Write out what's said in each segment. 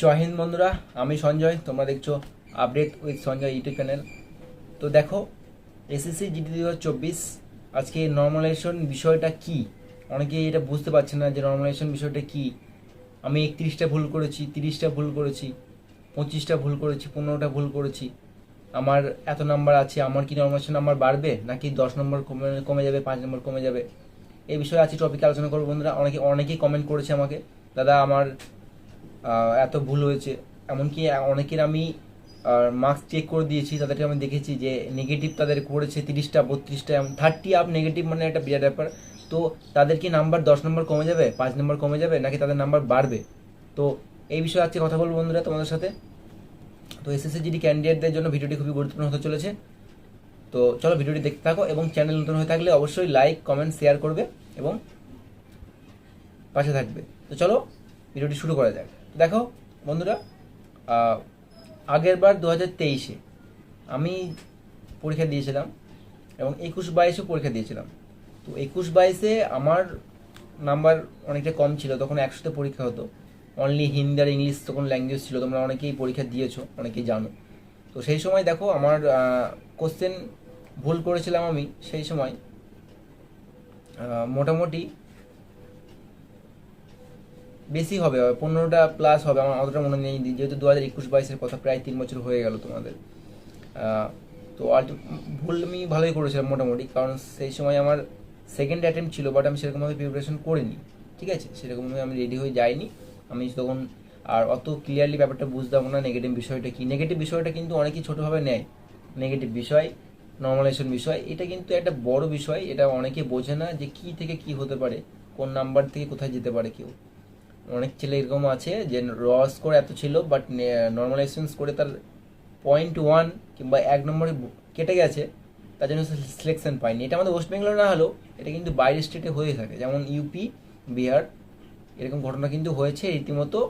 জয় বন্ধুরা, আমি সঞ্জয়, তোমরা দেখছ update with Sanjay YouTube channel তো দেখো এসএসসি জিডি দু চব্বিশ, আজকে নর্মালাইজেশন বিষয়টা কি? অনেকে এটা বুঝতে পারছে না যে নর্মালাইজেশন বিষয়টা কি। আমি একত্রিশটা ভুল করেছি, তিরিশটা ভুল করেছি, পঁচিশটা ভুল করেছি, পনেরোটা ভুল করেছি। আমার এত নাম্বার আছে, আমার কি নর্মালাইজেশন নাম্বার বাড়বে? নাকি দশ নম্বর কমে কমে যাবে, পাঁচ নম্বর কমে যাবে? এই বিষয়ে আজকে টপিকে আলোচনা করব বন্ধুরা। অনেকে, অনেকেই কমেন্ট করেছে আমাকে। দাদা, আমার এত ভুল হয়েছে। এমনকি অনেকের আমি মার্কস চেক করে দিয়েছি, তাদেরকে আমি দেখেছি যে নেগেটিভ তাদের করেছে তিরিশটা, বত্রিশটা থার্টি আপ নেগেটিভ মানে একটা বিরাট ব্যাপার। তো তাদের কি নাম্বার দশ নম্বর কমে যাবে, পাঁচ নম্বর কমে যাবে, নাকি তাদের নাম্বার বাড়বে? তো এই বিষয়ে আজকে কথা বলব বন্ধুরা তোমাদের সাথে। তো এসএসসি জিডি ক্যান্ডিডেটদের জন্য ভিডিওটি খুবই গুরুত্বপূর্ণ হতে চলেছে। তো চলো ভিডিওটি দেখতে থাকো এবং চ্যানেল নতুন হয়ে থাকলে অবশ্যই লাইক কমেন্ট শেয়ার করবে এবং পাশে থাকবে। তো চলো ভিডিওটি শুরু করা যাক। দেখো, বন্ধুরা আগের বার দু হাজার তেইশে আমি পরীক্ষা দিয়েছিলাম এবং একুশ বাইশে পরীক্ষা দিয়েছিলাম। তো একুশ বাইশে আমার নাম্বার অনেকটা কম ছিল, তখন একশোতে পরীক্ষা হতো। অনলি হিন্দি আর ইংলিশ তখন ল্যাঙ্গুয়েজ ছিল, তোমরা অনেকেই পরীক্ষা দিয়েছ, অনেকেই জানো। তো সেই সময় দেখো, আমার কোশ্চেন ভুল করেছিলাম আমি, সেই সময় মোটামুটি বেশি হবে পনেরোটা প্লাস হবে, আমার অতটা মনে নেই। যেহেতু দু হাজার একুশ বাইশের কথা প্রায় তিন বছর হয়ে গেল তোমাদের। তো আলটি- ভুল আমি ভালোই করেছিলাম মোটামুটি, কারণ সেই সময় আমার সেকেন্ড অ্যাটেম্প ছিল বাট আমি সেরকমভাবে প্রিপারেশন করিনি। ঠিক আছে? সেরকমভাবে আমি রেডি হয়ে যাইনি। আমি তখন আর অত ক্লিয়ারলি ব্যাপারটা বুঝতাম না নেগেটিভ বিষয়টা কি। নেগেটিভ বিষয়টা কিন্তু অনেকেই ছোটোভাবে নেয়। নেগেটিভ বিষয় নর্মালাইজেশন বিষয়, এটা কিন্তু একটা বড় বিষয়। এটা অনেকে বোঝে না যে কি থেকে কি হতে পারে, কোন নাম্বার থেকে কোথায় যেতে পারে কেউ। অনেক ছেলে এরকম আছে যে র স্কোর এত ছিল বাট নর্মালাইজেশন করে তার পয়েন্ট ওয়ান কিংবা এক নম্বরে কেটে গেছে, তার জন্য সিলেকশন পায়নি। এটা আমাদের ওয়েস্ট বেঙ্গলে না হলেও, এটা কিন্তু বাইরের স্টেটে হয়ে থাকে। যেমন ইউপি বিহার এরকম ঘটনা কিন্তু হয়েছে, রীতিমতো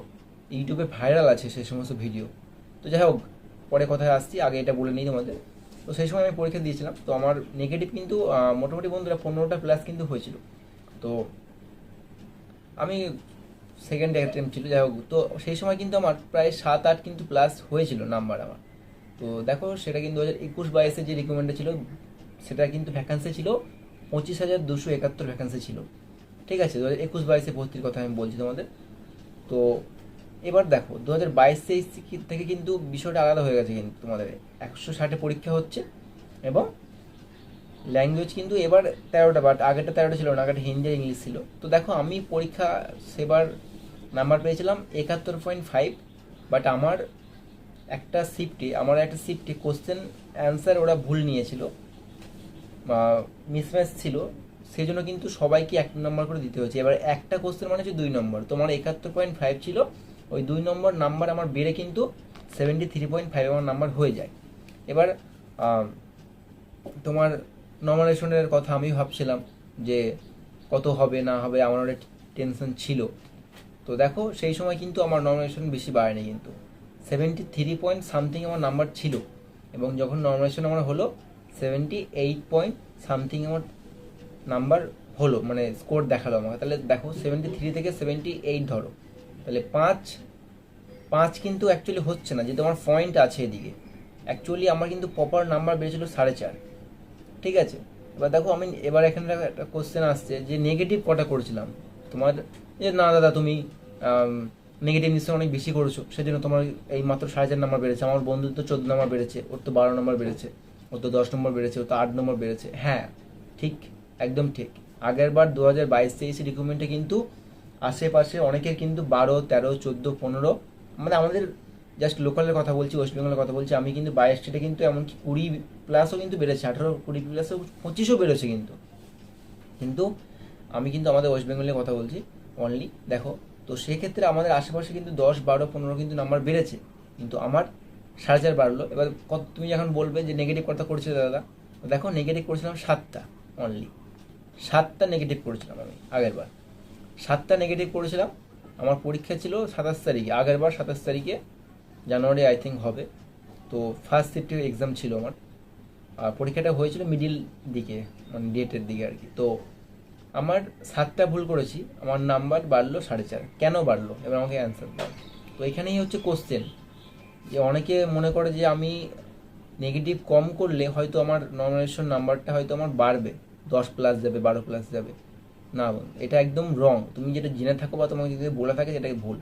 ইউটিউবে ভাইরাল আছে সেই সমস্ত ভিডিও তো যাই হোক, পরে কথায় আসছি, আগে এটা বলে নিই তোমাদের। তো সেই সময় আমি পরীক্ষা দিয়েছিলাম, তো আমার নেগেটিভ কিন্তু মোটামুটি বন্ধুরা পনেরোটা প্লাস কিন্তু হয়েছিল। তো আমি সেকেন্ড অ্যাটেম্প ছিল, যাই হোক। তো সেই সময় কিন্তু আমার প্রায় সাত, আট কিন্তু প্লাস হয়েছিল নাম্বার আমার। তো দেখো, সেটা কিন্তু দু হাজার একুশ বাইশে যে রিকমেন্ডে ছিল, সেটা কিন্তু ভ্যাকান্সি ছিল। পঁচিশ হাজার দুশো একাত্তর ভ্যাকান্সি ছিল। ঠিক আছে, দু হাজার একুশ বাইশে ভর্তির কথা আমি বলছি তোমাদের। তো এবার দেখো, দু হাজার বাইশ তেইশ থেকে কিন্তু বিষয়টা আলাদা হয়ে গেছে কিন্তু তোমাদের। একশো ষাটে পরীক্ষা হচ্ছে এবং ল্যাঙ্গুয়েজ কিন্তু এবার তেরোটা বাট আগেরটা তেরোটা ছিল না আগেটা হিন্দি আর ইংলিশ ছিল। তো দেখো, আমি পরীক্ষা সেবার নাম্বার পেয়েছিলাম একাত্তর পয়েন্ট ফাইভ বাট আমার একটা শিফটে আমার একটা শিফটে কোশ্চেন অ্যান্সার ওরা ভুল নিয়েছিল মিসম্যাচ ছিল সেই জন্য কিন্তু সবাইকে এক নম্বর করে দিতে হয়েছে। এবার একটা কোশ্চেন মানে হচ্ছে দুই নম্বর তোমার একাত্তর পয়েন্ট ফাইভ ছিল, ওই দুই নম্বর নাম্বার আমার বেড়ে কিন্তু সেভেন্টি থ্রি পয়েন্ট ফাইভ আমার নাম্বার হয়ে যায়। এবার তোমার নমিনেশনের কথা আমি ভাবছিলাম যে কত হবে, না হবে, আমার একটা টেনশন ছিল। তো দেখো, সেই সময় কিন্তু আমার নমিনেশন বেশি বাড়েনি কিন্তু। সেভেন্টি থ্রি পয়েন্ট সামথিং আমার নাম্বার ছিল এবং যখন নমিনেশন আমার হলো সেভেন্টি এইট পয়েন্ট সামথিং আমার নাম্বার হলো মানে স্কোর দেখাল আমাকে। তাহলে দেখো সেভেন্টি থ্রি থেকে সেভেন্টি এইট ধরো। তাহলে পাঁচ পাঁচ কিন্তু অ্যাকচুয়ালি হচ্ছে না, যেহেতু আমার পয়েন্ট আছে এদিকে। অ্যাকচুয়ালি আমার কিন্তু প্রপার নাম্বার বেড়েছিল সাড়ে চার। ঠিক আছে? এবার দেখো আমি এবার এখানে একটা কোশ্চেন আসছে, যে নেগেটিভ কটা করেছিলাম? তোমার, যে না দাদা তুমি নেগেটিভ নিশ্চয়ই অনেক বেশি করেছ, সেজন্য তোমার এই মাত্র সাড়ে চার নাম্বার বেড়েছে। আমার বন্ধুর তো চোদ্দ নাম্বার বেড়েছে, ওর তো বারো নম্বর বেড়েছে, ওর তো দশ নম্বর বেড়েছে, ওর তো আট নম্বর বেড়েছে। হ্যাঁ ঠিক, একদম ঠিক। আগের বার দু হাজার বাইশ তেইশে রিক্রুটমেন্টে কিন্তু আশেপাশে অনেকের কিন্তু বারো, তেরো, চোদ্দ, পনেরো মানে আমাদের জাস্ট লোকালের কথা বলছি ওয়েস্ট বেঙ্গলের কথা বলছি, আমি কিন্তু বাইশ স্টেটে কিন্তু এমনকি কুড়ি প্লাসও কিন্তু বেড়েছে, আঠারো, কুড়ি প্লাসও পঁচিশও বেড়েছে কিন্তু। কিন্তু আমি কিন্তু আমাদের ওয়েস্ট বেঙ্গলের কথা বলছি অনলি দেখো, তো সেক্ষেত্রে আমাদের আশেপাশে কিন্তু দশ, বারো, পনেরো কিন্তু নাম্বার বেড়েছে, কিন্তু আমার সাড়ে চার বাড়লো। এবার কত তুমি যখন বলবে যে নেগেটিভ কথা করছিলে দাদা, দেখো নেগেটিভ করেছিলাম সাতটা অনলি সাতটা নেগেটিভ করেছিলাম আমি, আগের বার। সাতটা নেগেটিভ করেছিলাম, আমার পরীক্ষা ছিল সাতাশ তারিখে, আগের বার সাতাশ তারিখে জানুয়ারি আই থিঙ্ক হবে। তো ফার্স্ট শিফটে এক্সাম ছিল আমার। আর পরীক্ষাটা হয়েছিল মিডিল দিকে মানে ডেটের দিকে আর কি। তো আমার সাতটা ভুল করেছি। আমার নাম্বার বাড়লো সাড়ে চার। কেন বাড়লো? এবার আমাকে অ্যান্সার দাও। তো এখানেই হচ্ছে কোশ্চেন যে অনেকে মনে করে যে আমি নেগেটিভ কম করলে হয়তো আমার নমিনেশন নাম্বারটা হয়তো আমার বাড়বে। দশ প্লাস যাবে, বারো প্লাস যাবে। না এটা একদম রং তুমি যেটা জেনে থাকো বা তোমাকে যদি বলে থাকে সেটাকে ভুল।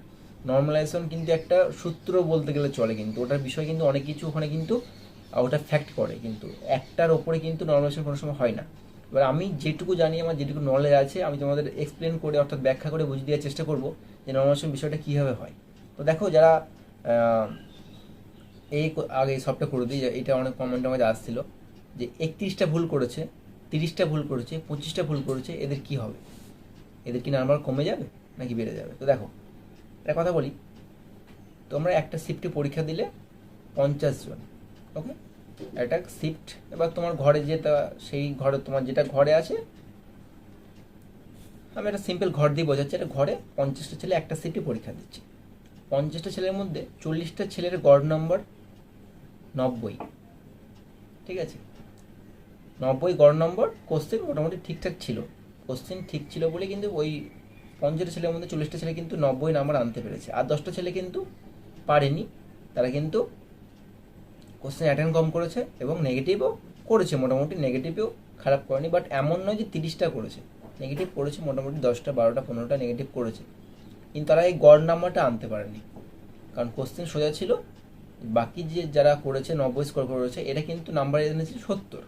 নর্মালাইজেশন কিন্তু একটা সূত্র বলতে গেলে চলে কিন্তু। ওটার বিষয় কিন্তু অনেক কিছু ওখানে কিন্তু ওটা ফ্যাক্ট করে কিন্তু। একটার ওপরে কিন্তু নর্মালাইজেশন কোনো সময় হয় না। এবার আমি যেটুকু জানি, আমার যেটুকু নলেজ আছে, আমি তোমাদের এক্সপ্লেন করে অর্থাৎ ব্যাখ্যা করে বুঝিয়ে দেওয়ার চেষ্টা করব যে নর্মালাইজেশন বিষয়টা কীভাবে হয়। তো দেখো যারা এই আগে সবটা করে দিই, এটা অনেক কমেন্ট আমাদের আসছিল, যে একত্রিশটা ভুল করেছে, তিরিশটা ভুল করেছে, পঁচিশটা ভুল করেছে, এদের কি হবে? এদের কি নাম্বার কমে যাবে নাকি বেড়ে যাবে? তো দেখো একটা কথা বলি। তোমরা একটা শিফটে পরীক্ষা দিলে পঞ্চাশ জন ওকে একটা শিফট এবার তোমার ঘরে যেটা, সেই ঘরে, তোমার যেটা ঘরে আছে, আমি একটা সিম্পল ঘর দিয়ে বোঝাচ্ছি, একটা ঘরে পঞ্চাশটা ছেলে একটা শিফটে পরীক্ষা দিচ্ছে। পঞ্চাশটা ছেলের মধ্যে চল্লিশটা ছেলের গড় নম্বর নব্বই, ঠিক আছে? নব্বই গড় নম্বর কোশ্চেন মোটামুটি ঠিকঠাক ছিল। কোশ্চেন ঠিক ছিল বলে কিন্তু ওই পঞ্চাশটা ছেলের মধ্যে চল্লিশটা ছেলে কিন্তু নব্বই নাম্বার আনতে পেরেছে। আর দশটা ছেলে কিন্তু পারেনি। তারা কিন্তু কোশ্চেন অ্যাটেন্ড কম করেছে এবং নেগেটিভও করেছে। মোটামুটি নেগেটিভেও খারাপ করেনি বাট এমন নয় যে তিরিশটা করেছে। নেগেটিভ করেছে, মোটামুটি দশটা, বারোটা, পনেরোটা নেগেটিভ করেছে। কিন্তু তারা এই গড় নাম্বারটা আনতে পারেনি। কারণ কোশ্চেন সোজা ছিল, বাকি যে যারা করেছে, নব্বই স্কোর করেছে এটা কিন্তু নাম্বার এনেছে সত্তর।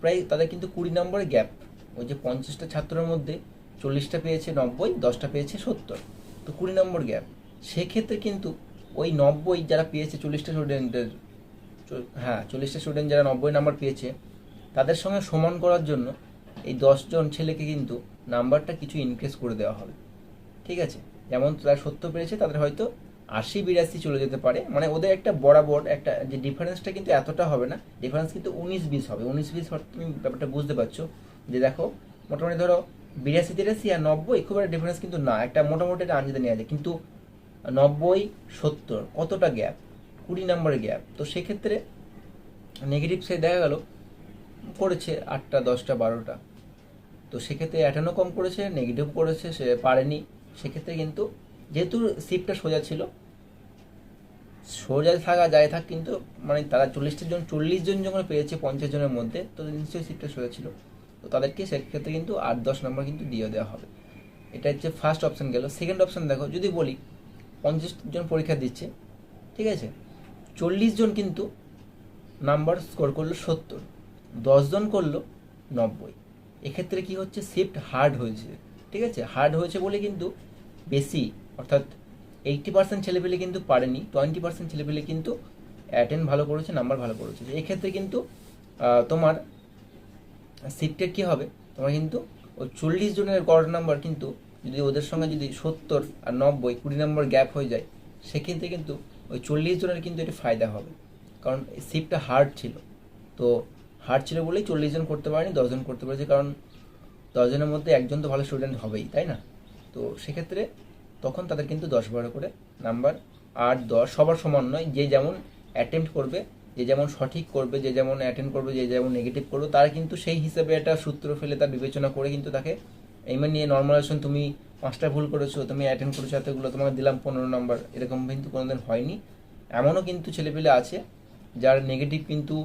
প্রায় তাদের কিন্তু কুড়ি নম্বরের গ্যাপ ওই যে পঞ্চাশটা ছাত্রের মধ্যে চল্লিশটা পেয়েছে নব্বই, দশটা পেয়েছে সত্তর। তো কুড়ি নম্বর গ্যাপ সেক্ষেত্রে কিন্তু ওই নব্বই যারা পেয়েছে, চল্লিশটা স্টুডেন্টের হ্যাঁ চল্লিশটা স্টুডেন্ট যারা নব্বই নাম্বার পেয়েছে, তাদের সঙ্গে সমান করার জন্য এই দশজন ছেলেকে কিন্তু নাম্বারটা কিছু ইনক্রিজ করে দেওয়া হবে। ঠিক আছে? যেমন তারা সত্য পেরেছে তাদের হয়তো আশি, বিরাশি চলে যেতে পারে। মানে ওদের একটা বরাবর একটা যে ডিফারেন্সটা কিন্তু এতটা হবে না ডিফারেন্স কিন্তু উনিশ বিশ হবে। উনিশ বিশ তুমি ব্যাপারটা বুঝতে পারছ যে দেখো, মোটামুটি ধরো বিরাশি, তিরাশি আর নব্বই খুব একটা ডিফারেন্স কিন্তু না। একটা মোটামুটি একটা আঞ্জাদে নেওয়া যায়। কিন্তু নব্বই, সত্তর, কতটা গ্যাপ কুড়ি নম্বরের গ্যাপ তো সেক্ষেত্রে নেগেটিভ সে দেখা গেল, করেছে আটটা, দশটা, বারোটা। তো সেক্ষেত্রে অ্যাটেনও কম করেছে নেগেটিভ করেছে, সে পারেনি। সেক্ষেত্রে কিন্তু যেহেতু সিটটা সোজা ছিল, সোজা থাকা যায় থাক, কিন্তু মানে তারা চল্লিশটা জন, চল্লিশ জন যখন পেয়েছে পঞ্চাশ জনের মধ্যে, তো নিশ্চয়ই সিটটা সোজা ছিল। তো তাদেরকে সেক্ষেত্রে কিন্তু আট, দশ নম্বর কিন্তু দিয়ে দেওয়া হবে। এটা হচ্ছে ফার্স্ট অপশন গেল। সেকেন্ড অপশন দেখো, যদি বলি, পঞ্চাশ জন পরীক্ষা দিচ্ছে, ঠিক আছে? চল্লিশ জন কিন্তু নাম্বার স্কোর করল সত্তর জন করল নব্বই। এক্ষেত্রে কি হচ্ছে? শিফট হার্ড হয়েছে, ঠিক আছে? হার্ড হয়েছে বলে কিন্তু বেশি, অর্থাৎ এইটটি পার্সেন্ট ছেলেপেলে কিন্তু পারেনি টোয়েন্টি পার্সেন্ট ছেলেপেলে কিন্তু অ্যাটেন্ড ভালো করেছে নাম্বার ভালো করেছে। এক্ষেত্রে কিন্তু তোমার শিফটের কী হবে? তোমার কিন্তু ওই চল্লিশ জনের গড় নাম্বার কিন্তু যদি ওদের সঙ্গে যদি সত্তর আর নব্বই কুড়ি নম্বর গ্যাপ হয়ে যায়, সেক্ষেত্রে কিন্তু ওই চল্লিশ জনের কিন্তু একটু ফায়দা হবে। কারণ শিফটটা হার্ড ছিল। তো হার্ড ছিল বলেই চল্লিশ জন করতে পারেনি দশজন করতে পেরেছে। কারণ দশজনের মধ্যে একজন তো ভালো স্টুডেন্ট হবেই, তাই না? তো সেক্ষেত্রে তখন তাদের কিন্তু দশ বারো করে নাম্বার আট, দশ সবার সমান নয়। যে যেমন অ্যাটেম্প্ট করবে যে যেমন সঠিক করবে, যে যেমন অ্যাটেন্ড করবে, যে যেমন নেগেটিভ করবে, তারা কিন্তু সেই হিসেবে একটা সূত্র ফেলে তার বিবেচনা করে কিন্তু তাকে এইবার নিয়ে নর্মাল নর্মালাইজেশন তুমি পাঁচটা ভুল করেছ, তুমি অ্যাটেন্ড করেছ, এতগুলো তোমাকে দিলাম পনেরো নম্বর এরকম কিন্তু কোনোদিন হয়নি। এমনও কিন্তু ছেলেপেলে আছে যার নেগেটিভ কিন্তু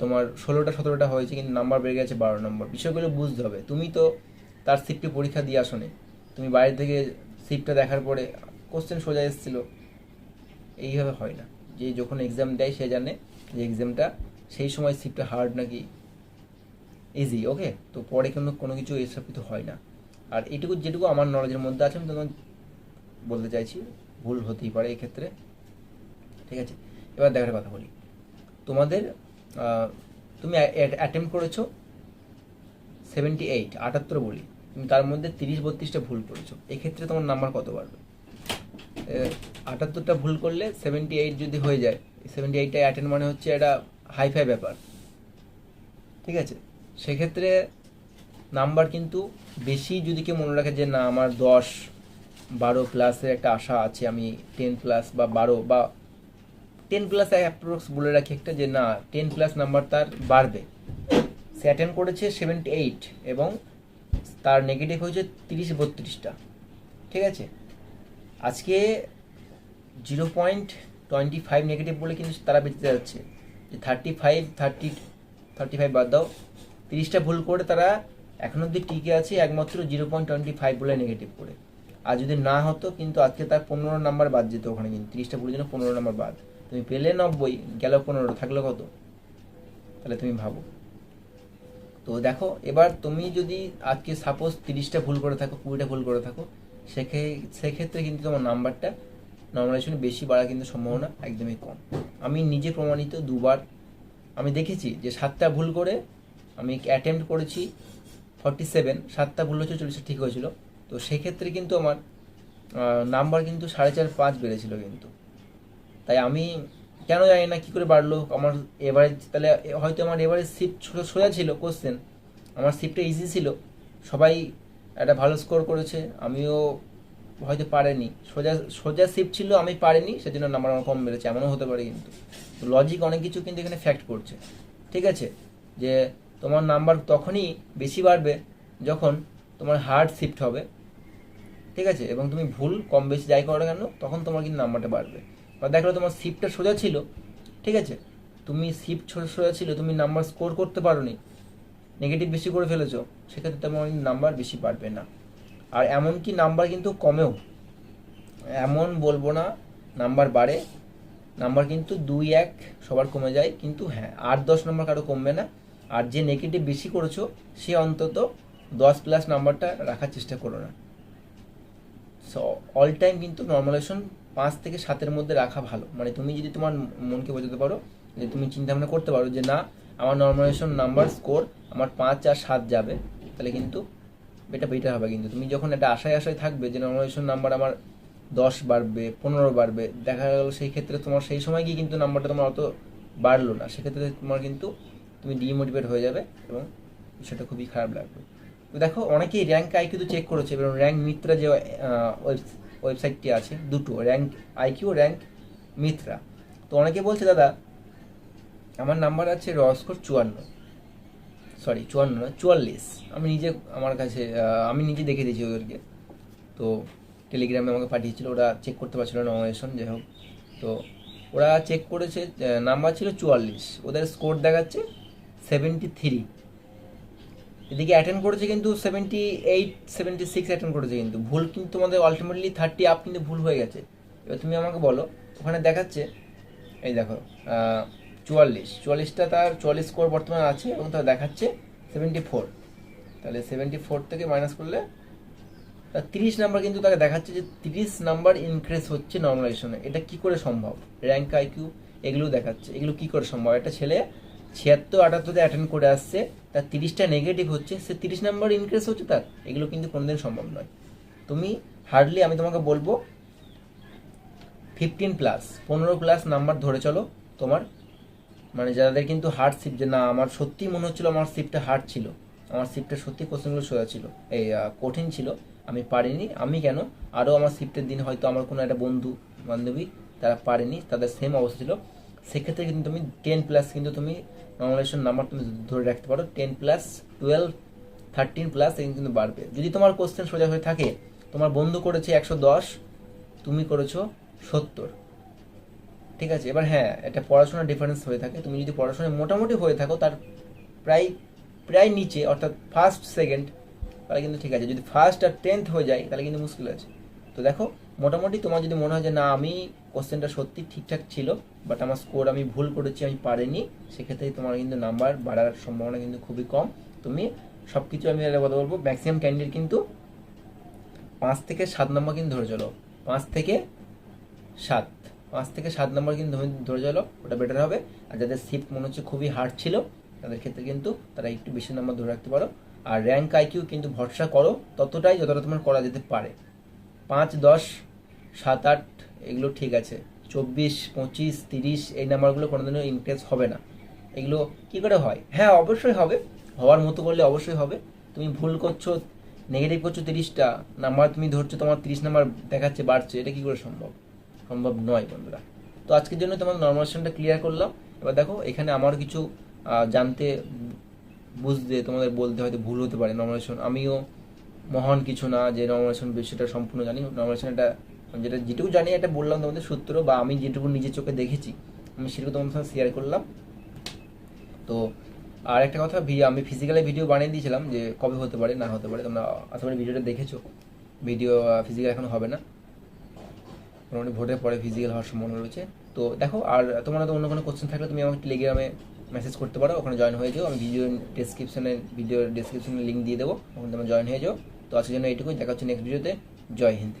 তোমার ষোলোটা, সতেরোটা হয়েছে কিন্তু নাম্বার বেড়ে গেছে বারো নম্বর বিষয়গুলো বুঝতে হবে। তুমি তো তার সিফটে পরীক্ষা দিয়ে আসো তুমি বাইরে থেকে সিফটটা দেখার পরে কোশ্চেন সোজা এসেছিল। এইভাবে হয় না। যে যখন এক্সাম দেয় সে জানে যে এক্সামটা সেই সময় সিফটটা হার্ড নাকি? ইজি ওকে তো পরে কোনো কোনো কিছু এসব কিছু হয় না। আর এটুকু যেটুকু আমার নলেজের মধ্যে আছে, আমি তোমার বলতে চাইছি, ভুল হতেই পারে এক্ষেত্রে। ঠিক আছে? এবার দেখার কথা বলি। তোমাদের তুমি অ্যাটেম্প করেছ সেভেন্টি এইট আটাত্তর বলি। তুমি তার মধ্যে তিরিশ, বত্রিশটা ভুল করেছ। এক্ষেত্রে তোমার নাম্বার কত বাড়বে? আটাত্তরটা ভুল করলে সেভেন্টি এইট যদি হয়ে যায় সেভেন্টি এইটটা অ্যাটেন্ড মানে হচ্ছে একটা হাইফাই ব্যাপার। ঠিক আছে? সেক্ষেত্রে নাম্বার কিন্তু বেশি যদি কেউ মনে রাখে যে না, আমার দশ, বারো প্লাসের একটা আশা আছে, আমি টেন প্লাস বা বারো বা টেন প্লাস অ্যাপ্রক্স বলে রাখি একটা যে না টেন প্লাস নাম্বার তার বাড়বে। সে অ্যাটেন্ড করেছে সেভেন্টি এইট এবং তার নেগেটিভ হয়েছে তিরিশ বত্রিশটা। ঠিক আছে? আজকে zero point twenty five negative বলে কিন্তু তারা বেঁচে যাচ্ছে। যে thirty five thirty thirty five বাদ দাও। তিরিশটা ভুল করে তারা এখন অব্দি টিকে আছে একমাত্র জিরো পয়েন্ট টোয়েন্টি ফাইভ বলে নেগেটিভ করে। আর যদি না হতো কিন্তু আজকে তার পনেরো নাম্বার বাদ যেত ওখানে কিন্তু। তিরিশটা ভুলের জন্য পনেরো নাম্বার বাদ। তুমি পেলে নব্বই, গেল পনেরো, থাকল কত? তাহলে তুমি ভাবো। তো দেখো, এবার তুমি যদি আজকে সাপোজ তিরিশটা ভুল করে থাকো, কুড়িটা ভুল করে থাকো সেক্ষে সেক্ষেত্রে কিন্তু তোমার নাম্বারটা নর্মালাইজেশন বেশি বাড়ার কিন্তু সম্ভাবনা একদমই কম। আমি নিজে প্রমাণিত দুবার আমি দেখেছি যে সাতটা ভুল করে আমি অ্যাটেম্প্ট করেছি ফর্টি সেভেন সাতটা ভুল হচ্ছে চল্লিশটা ঠিক হয়েছিল। তো সেক্ষেত্রে কিন্তু আমার নাম্বার কিন্তু সাড়ে চার, পাঁচ বেড়েছিল কিন্তু। তাই আমি কেন জানি না কী করে বাড়লো, আমার এভারেজ তাহলে হয়তো আমার এভারেজ শিফট সোজা ছিল কোশ্চেন আমার শিফটটা ইজি ছিল। সবাই একটা ভালো স্কোর করেছে, আমিও হয়তো পারেনি। সোজা সোজা শিফট ছিল, আমি পারিনি, সেজন্য নাম্বার আমার কম বেড়েছে, এমনও হতে পারে কিন্তু। তো লজিক অনেক কিছু কিন্তু এখানে ফ্যাক্ট করছে। ঠিক আছে? যে তোমার নাম্বার তখনই বেশি বাড়বে যখন তোমার হার্ড শিফট হবে। ঠিক আছে? এবং তুমি ভুল কম বেশি যাই করো কেন, তখন তোমার কিন্তু নাম্বারটা বাড়বে। বা দেখল তোমার শিফটটা সোজা ছিল, ঠিক আছে? তুমি শিফট সোজা ছিল, তুমি নাম্বার স্কোর করতে পারোনি নেগেটিভ বেশি করে ফেলেছো, সেক্ষেত্রে তোমার নাম্বার বেশি বাড়বে না। আর এমনকি নাম্বার কিন্তু কমেও। এমন বলব না, নাম্বার বাড়ে। নাম্বার কিন্তু দুই এক সবার কমে যায়, কিন্তু হ্যাঁ আট দশ নম্বর কারও কমবে না। আর যে নেগেটিভ বেশি করেছ, সে অন্তত দশ প্লাস নাম্বারটা রাখার চেষ্টা করো না। সো অল টাইম কিন্তু নর্মালাইজেশন পাঁচ থেকে সাতের মধ্যে রাখা ভালো। মানে তুমি যদি তোমার মনকে বোঝাতে পারো, যে তুমি চিন্তা ভাবনা করতে পারো যে না, আমার নর্মালাইজেশন নাম্বার স্কোর আমার পাঁচ আর সাত যাবে, তাহলে কিন্তু এটা বেটার হবে কিন্তু। তুমি যখন একটা আশায় আশায় থাকবে যে নর্মালাইজেশন নাম্বার আমার দশ বাড়বে, পনেরো বাড়বে, দেখা গেল সেই ক্ষেত্রে তোমার সেই সময় গিয়ে কিন্তু নাম্বারটা তোমার অত বাড়লো না। সেক্ষেত্রে তোমার কিন্তু তুমি ডিমোটিভেট হয়ে যাবে এবং সেটা খুবই খারাপ লাগবে। তো দেখো, অনেকেই র্যাঙ্ক আই কিন্তু চেক করেছে এবং র্যাঙ্ক মিত্রা যে ওয়েবসাইটটি আছে, দুটো র্যাঙ্ক আইকিউ র্যাঙ্ক মিত্রা তো অনেকে বলছে, দাদা, আমার নাম্বার আছে র স্কোর চুয়ান্ন। সরি চুয়ান্ন না, চুয়াল্লিশ। আমি নিজে আমার কাছে আমি নিজে দেখে দিয়েছি ওদেরকে। তো টেলিগ্রামে আমাকে পাঠিয়েছিল, ওরা চেক করতে পারছিল না নমিনেশন যাই হোক। তো ওরা চেক করেছে নাম্বার ছিল চুয়াল্লিশ। ওদের স্কোর দেখাচ্ছে সেভেন্টি থ্রি এদিকে অ্যাটেন্ড করেছে কিন্তু seventy eight seventy six attend করেছে কিন্তু। ভুল কিন্তু তোমাদের আলটিমেটলি থার্টি আপ কিন্তু ভুল হয়ে গেছে। এবার তুমি আমাকে বলো, ওখানে দেখাচ্ছে। এই দেখো চুয়াল্লিশ। চুয়াল্লিশটা তার চুয়াল্লিশ স্কোর বর্তমানে আছে এবং তার দেখাচ্ছে সেভেন্টি ফোর তাহলে সেভেন্টি ফোর থেকে মাইনাস করলে তার তিরিশ নাম্বার কিন্তু তাকে দেখাচ্ছে যে তিরিশ নাম্বার ইনক্রিজ হচ্ছে নর্মালাইজেশনে এটা কি করে সম্ভব? র্যাঙ্ক আইকিউ এগুলো দেখাচ্ছে। এগুলো কি করে সম্ভব? একটা ছেলে ছিয়াত্তর, আটাত্তরে অ্যাটেন্ড করে আসছে, তার তিরিশটা নেগেটিভ হচ্ছে, সে তিরিশ নাম্বার ইনক্রিজ হচ্ছে তার। এগুলো কিন্তু কোনোদিন সম্ভব নয়। তুমি হার্ডলি আমি তোমাকে বলব ফিফটিন প্লাস পনেরো প্লাস নাম্বার ধরে চলো তোমার মানে যাদের কিন্তু হার্ড শিফট যে, না, আমার সত্যি মনে হচ্ছিল আমার শিফটটা হার্ড ছিল। আমার শিফটটা সত্যি কোশ্চেনগুলো সোজা ছিল। এই কঠিন ছিল। আমি পারিনি। আমি কেন? আরও আমার শিফটের দিন হয়তো আমার কোনো একটা বন্ধু, বান্ধবী, তারা পারেনি। তাদের সেম অবস্থা ছিল। সেক্ষেত্রে কিন্তু তুমি টেন প্লাস কিন্তু তুমি নর্মালাইজেশন নাম্বার তুমি ধরে রাখতে পারো। Ten plus twelve thirteen plus এগুলো কিন্তু বাড়বে। যদি তোমার কোশ্চেন সোজা হয়ে থাকে, তোমার বন্ধু করেছে একশো দশ, তুমি করেছ সত্তর। ঠিক আছে, এবার হ্যাঁ এটা পড়াশোনার ডিফারেন্স হয়ে থাকে। তুমি যদি পড়াশোনায় মোটামুটি হয়ে থাকো, তার প্রায় প্রায় নিচে, অর্থাৎ ফার্স্ট সেকেন্ড তাহলে কিন্তু ঠিক আছে। যদি ফার্স্ট আর টেন্থ হয়ে যায়, তাহলে কিন্তু মুশকিল আছে। তো দেখো, মোটামুটি তোমার যদি মনে হয় যে, না, আমি কোশ্চেনটা সত্যি ঠিকঠাক ছিল বাট আমার স্কোর আমি ভুল করেছি, আমি পারিনি, সেক্ষেত্রে তোমার কিন্তু নাম্বার বাড়ার সম্ভাবনা কিন্তু খুবই কম। তুমি সব কিছু আমি একটা কথা বলব ম্যাক্সিমাম ক্যান্ডিডেট কিন্তু পাঁচ থেকে সাত নম্বর কিন্তু ধরে চলো। পাঁচ থেকে সাত। পাঁচ থেকে সাত নম্বর কিন্তু ধরে- চলো, ওটা বেটার হবে। আর যাদের শিফট মনে হচ্ছে খুবই হার্ড ছিল, তাদের ক্ষেত্রে কিন্তু তারা একটু বেশি নম্বর ধরে রাখতে পারো। আর র্যাঙ্ক আইকিউ কিন্তু ভরসা করো, ততটাই যতটা তোমার করা যেতে পারে। পাঁচ, দশ, সাত, আট, এগুলো ঠিক আছে। চব্বিশ, পঁচিশ, তিরিশ, এই নাম্বারগুলো কোনোদিনও ইনক্রিজ হবে না। এগুলো কি করে হয়? হ্যাঁ অবশ্যই হবে। হওয়ার মতো করলে অবশ্যই হবে। তুমি ভুল করছ নেগেটিভ করছ তিরিশটা নাম্বার তুমি ধরছো তোমার তিরিশ নাম্বার দেখাচ্ছে, বাড়ছে, এটা কি করে সম্ভব? সম্ভব নয়, বন্ধুরা। তো আজকের জন্য তোমার নর্মালাইজেশনটা ক্লিয়ার করলাম। এবার দেখো, এখানে আমার কিছু জানতে, বুঝতে, তোমাদের বলতে হয়তো ভুল হতে পারে। নর্মালাইজেশন আমিও মহান কিছু না যে নর্মালাইজেশন বিষয়টা সম্পূর্ণ জানি। নর্মালাইজেশন একটা যেটা, যেটুকু জানি এটা বললাম তোমাদের সূত্র বা আমি যেটুকু নিজের চোখে দেখেছি, আমি সেটুকু তোমাদের সঙ্গে শেয়ার করলাম। তো আর একটা কথা আমি ফিজিক্যালি ভিডিও বানিয়ে দিয়েছিলাম যে কবে হতে পারে, না হতে পারে। তোমরা আশা করি ভিডিওটা দেখেছ। ভিডিও ফিজিক্যাল এখন হবে না। মোটামুটি ভোটের পরে ফিজিক্যাল হওয়ার সম্ভাবনা রয়েছে। তো দেখো, আর তোমার তো অন্য কোনো কোশ্চেন থাকলে তুমি আমাকে টেলিগ্রামে মেসেজ করতে পারো, ওখানে জয়েন হয়ে যাও। আমি ভিডিও ডিসক্রিপশনে ভিডিও ডিসক্রিপশনে লিঙ্ক দিয়ে দেবো, ওখানে তোমার জয়েন হয়ে যাও। তো আজকের জন্য এইটুকুই, দেখা হচ্ছে নেক্সট ভিডিওতে জয় হিন্দ।